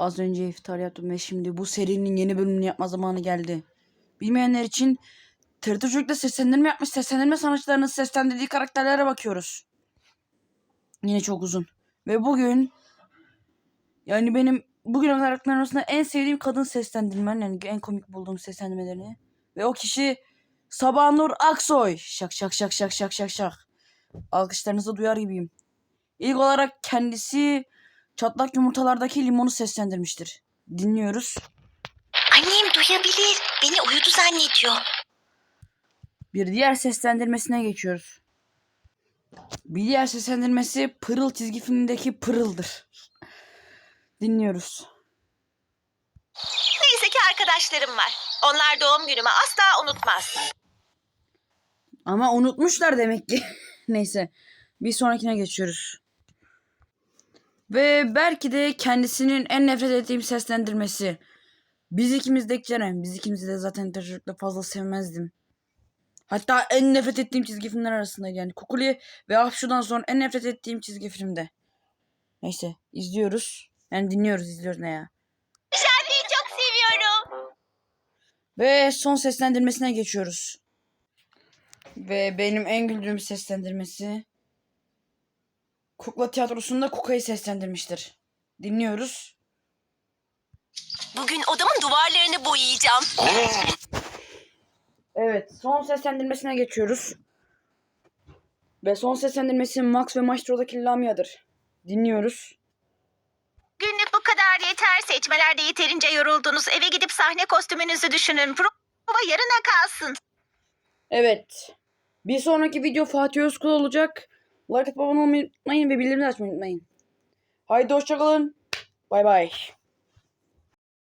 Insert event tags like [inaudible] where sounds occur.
Az önce iftar yaptım ve şimdi bu serinin yeni bölümünü yapma zamanı geldi. Bilmeyenler için TRT Çocuk'ta seslendirme yapmış seslendirme sanatçılarının seslendirdiği karakterlere bakıyoruz. Yine çok uzun. Ve bugün yani benim bugün karakterlerin arasında en sevdiğim kadın seslendirmen yani en komik bulduğum seslendirmelerini. Ve o kişi Sabah Nur Aksoy. Şak şak şak şak şak şak şak. Alkışlarınızı duyar gibiyim. İlk olarak kendisi çatlak yumurtalardaki limonu seslendirmiştir. Dinliyoruz. Annem duyabilir. Beni uyudu zannediyor. Bir diğer seslendirmesine geçiyoruz. Bir diğer seslendirmesi Pırıl çizgi filmindeki Pırıl'dır. Dinliyoruz. Neyse ki arkadaşlarım var. Onlar doğum günümü asla unutmaz. Ama unutmuşlar demek ki. [laughs] Neyse. Bir sonrakine geçiyoruz. Ve belki de kendisinin en nefret ettiğim seslendirmesi. Biz ikimizdeki Ceren. Biz ikimizi de zaten çocukla fazla sevmezdim. Hatta en nefret ettiğim çizgi filmler arasında yani. Kukuli ve Hapşu'dan sonra en nefret ettiğim çizgi filmde. Neyse izliyoruz. Yani dinliyoruz izliyoruz ne ya. Şarkıyı çok seviyorum. Ve son seslendirmesine geçiyoruz. Ve benim en güldüğüm seslendirmesi Kukla Tiyatrosu'nda Kuka'yı seslendirmiştir. Dinliyoruz. Bugün odamın duvarlarını boyayacağım. Evet, son seslendirmesine geçiyoruz. Ve son seslendirmesi Max ve Maestro'daki Lamia'dır. Dinliyoruz. Günlük bu kadar yeter. Seçmelerde yeterince yoruldunuz. Eve gidip sahne kostümünüzü düşünün. Prova yarına kalsın. Evet. Bir sonraki video Fatih Özkul olacak. Like abone olmayı unutmayın ve bildirimleri açmayı unutmayın. Haydi hoşçakalın. Bay bay.